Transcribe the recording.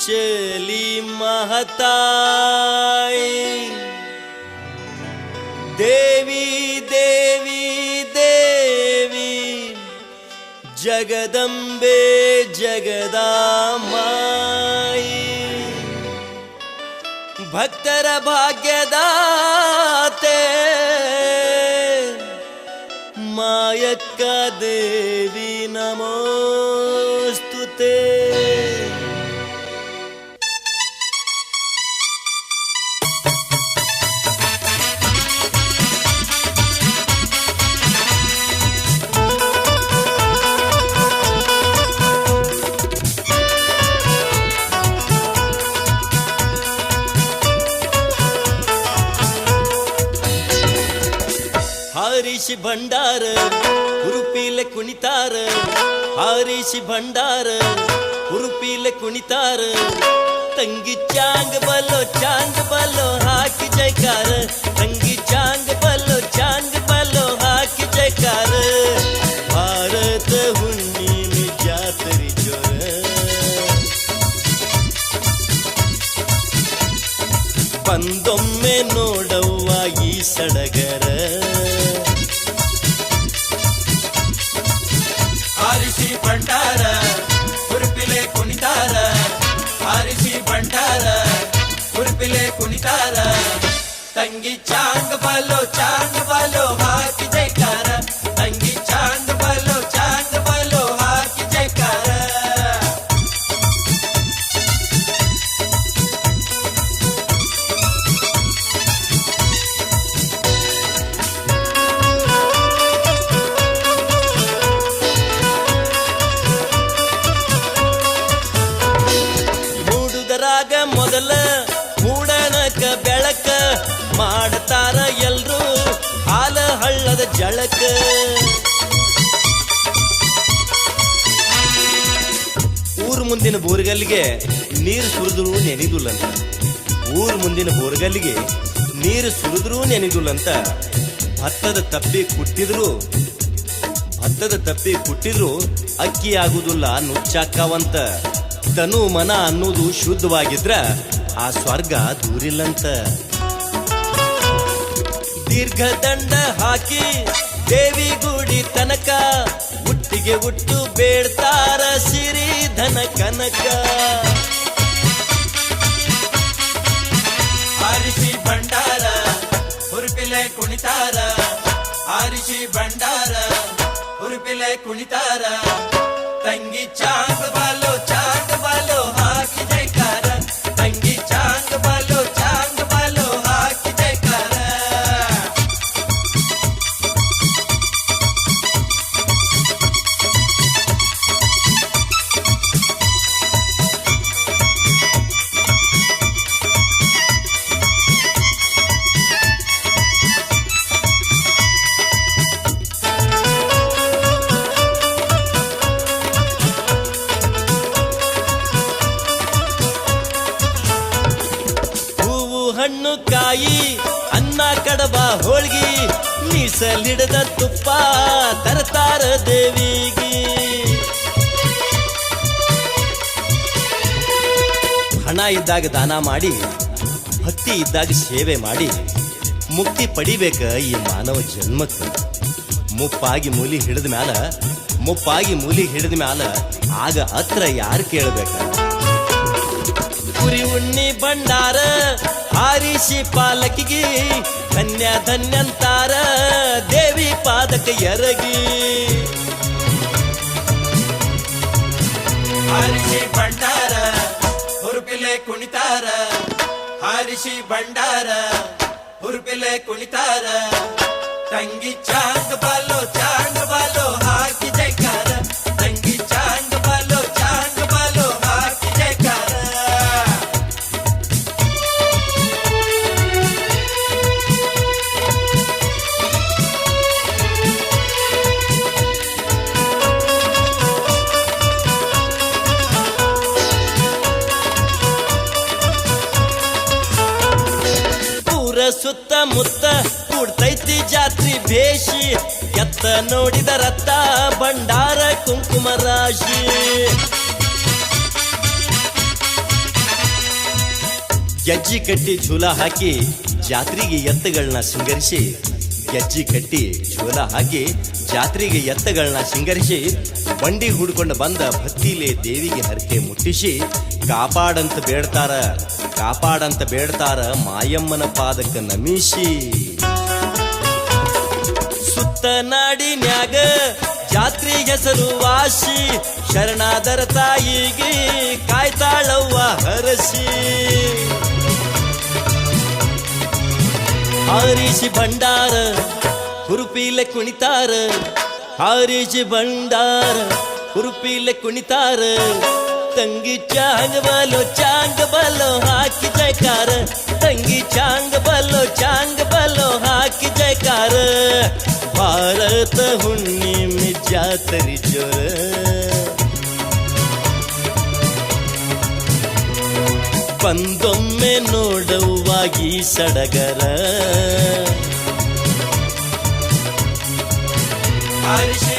चली महताय देवी देवी देवी जगदम्बे जगदामायि भक्तर भाग्यदाते मायक्का देवी नमो ಹಾರಿಸಿ ಭಂಡಾರ ಹುರುಪಿಲೆ ಕುಣಿತಾರ ಹಾರಿಸಿ ಭಂಡಾರ ಹುರುಪಿಲೆ ಕುಣಿತಾರ ತಂಗಿ ಚಾಂಗ್ ಬಲ್ಲೋ ಚಾಂಗ್ ಬಲ್ಲೋ ಹಾಕಿ ಜೈಕಾರ ತಂಗಿ ಚಾಂಗ್ ಬಲ್ಲೋ ಚಾಂಗ್ ಬಲ್ಲೋ ಹಾಕಿ ಜೈಕಾರ ಭಾರತ ಹುಣ್ಣಿಮೆ ಜಾತ್ರೆ ಜೋರ ಬಂದೊಮ್ಮೆ ನೋಡವ್ವ ಈ ಸಡಗರ ತಂಗಿ ಚಾಂಗ್ ಬಲೋ ಜಳಕ. ಊರ್ ಮುಂದಿನ ಬೋರ್ಗಲ್ಲಿಗೆ ನೀರು ಸುರಿದ್ರೂ ನೆನೆದುಲ್ಲಂತ. ಊರ್ ಮುಂದಿನ ಬೋರ್ಗಲ್ಲಿಗೆ ನೀರು ಸುರಿದ್ರೂ ನೆನೆದುಲ್ಲಂತ. ಭತ್ತದ ತಪ್ಪಿ ಕುಟ್ಟಿದ್ರು, ಭತ್ತದ ತಪ್ಪಿ ಕುಟ್ಟಿದ್ರು ಅಕ್ಕಿ ಆಗುದಿಲ್ಲ ನುಚ್ಚಾಕವಂತ. ತನು ಮನ ಅನ್ನೋದು ಶುದ್ಧವಾಗಿದ್ರ ಆ ಸ್ವರ್ಗ ದೂರಿಲ್ಲಂತ. ದೀರ್ಘ ದಂಡ ಹಾಕಿ ದೇವಿ ಗುಡಿ ತನಕ ಹುಟ್ಟಿಗೆ ಹುಟ್ಟು ಬೇಡ್ತಾರ ಸಿರಿ ಧನ ಕನಕ. ಆರಿಸಿ ಭಂಡಾರ, ಹುರುಪಿಲೆ ಕುಣಿತಾರ. ಆರಿಸಿ ಭಂಡಾರ, ಹುರುಪಿಲೆ ಕುಣಿತಾರ. ತಂಗಿ ಚಾಂಗ್ ಬಾಲೋ ಹಣ್ಣು ಕಾಯಿ, ಅನ್ನ ಕಡಬ ಹೋಳ್ಗಿ, ಮೀಸಲಿಡದ ತುಪ್ಪ ತರತಾರ ದೇವಿಗೆ. ಹಣ ಇದ್ದಾಗ ದಾನ ಮಾಡಿ, ಭಕ್ತಿ ಇದ್ದಾಗ ಸೇವೆ ಮಾಡಿ, ಮುಕ್ತಿ ಪಡಿಬೇಕ ಈ ಮಾನವ ಜನ್ಮಕ್ಕೆ. ಮುಪ್ಪಾಗಿ ಮೂಲಿ ಹಿಡಿದ ಮ್ಯಾಲ, ಮುಪ್ಪಾಗಿ ಮೂಲಿ ಹಿಡಿದ ಮ್ಯಾಲ ಆಗ ಹತ್ರ ಯಾರು ಕೇಳಬೇಕ? ಕುರಿ ಉಣ್ಣಿ ಭಂಡಾರ ಹಾರಿಸಿ ಪಾಲಕಿಗೆ ಧನ್ಯ ಧನ್ಯಂತಾರ ದೇವಿ ಪಾದಕ ಎರಗಿ. ಹಾರಿಸಿ ಭಂಡಾರ, ಹುರುಪಿಲೆ ಕುಣಿತಾರ. ಹಾರಿಸಿ ಭಂಡಾರ, ಹುರುಪಿಲೆ ಕುಣಿತಾರ. ತಂಗಿ ಚಾಂಗ್ ಬಾಲೋ ಚಾಂಗ್ ಊರ ಸುತ್ತ ಕೂಡ್ತೈತಿ ಜಾತ್ರಿ ಬೇಷಿ ಎತ್ತ ನೋಡಿದ ರತ್ತ ಭಂಡಾರ ಕುಂಕುಮ ರಾಶಿ. ಗೆಜ್ಜಿ ಕಟ್ಟಿ ಝೂಲ ಹಾಕಿ ಜಾತ್ರೆಗೆ ಎತ್ತಗಳನ್ನ ಶೃಂಗರಿಸಿ. ಗೆಜ್ಜಿ ಕಟ್ಟಿ ಝೂಲ ಹಾಕಿ ಜಾತ್ರೆಗೆ ಎತ್ತಗಳನ್ನ ಶೃಂಗರಿಸಿ. ಬಂಡಿ ಹುಡ್ಕೊಂಡು ಬಂದ ಭಕ್ತಿಲೆ ದೇವಿಗೆ ಹರಕೆ ಮುಟ್ಟಿಸಿ. ಕಾಪಾಡಂತ ಬೇಡ್ತಾರ ಕಾಪಾಡಂತ ಬೇಡ್ತಾರ ಮಾಯಮ್ಮನ ಪಾದಕ್ಕ ನಮಿಸಿ ಸುತ್ತ ನಾಡಿನ್ಯಾಗ ಜಾತ್ರೆ ಹೆಸರು ವಾಸಿ, ಶರಣಾದರ ತಾಯಿಗೆ ಕಾಯ್ತಾಳವ್ವ ಹರಸಿ. ಹಾರಿಸಿ ಭಂಡಾರ, ಹುರುಪಿಲೆ ಕುಣಿತಾರ, ಹಾರಿಸಿ ಭಂಡಾರ, ಹುರುಪಿಲೆ ಕುಣಿತಾರ. ತಂಗಿ ಚಾಂಗ ಬಲೋ ಚಾಂಗ ಬಲೋ ಹಾಕಿ ಜಯಕಾರ ತಂಗಿ ಚಾಂಗ ಬಲೋ ಚಾಂಗ ಬಲೋ ಹಾಕಿ ಜಯಕಾರ ಭಾರತ ಹುಣ್ಣಿಮೆ ಜಾತರಿ ಜೋರ ಬಂದೊಮ್ಮೆ ನೋಡುವಾಗಿ ಸಡಗರ ಹರಿಷಿ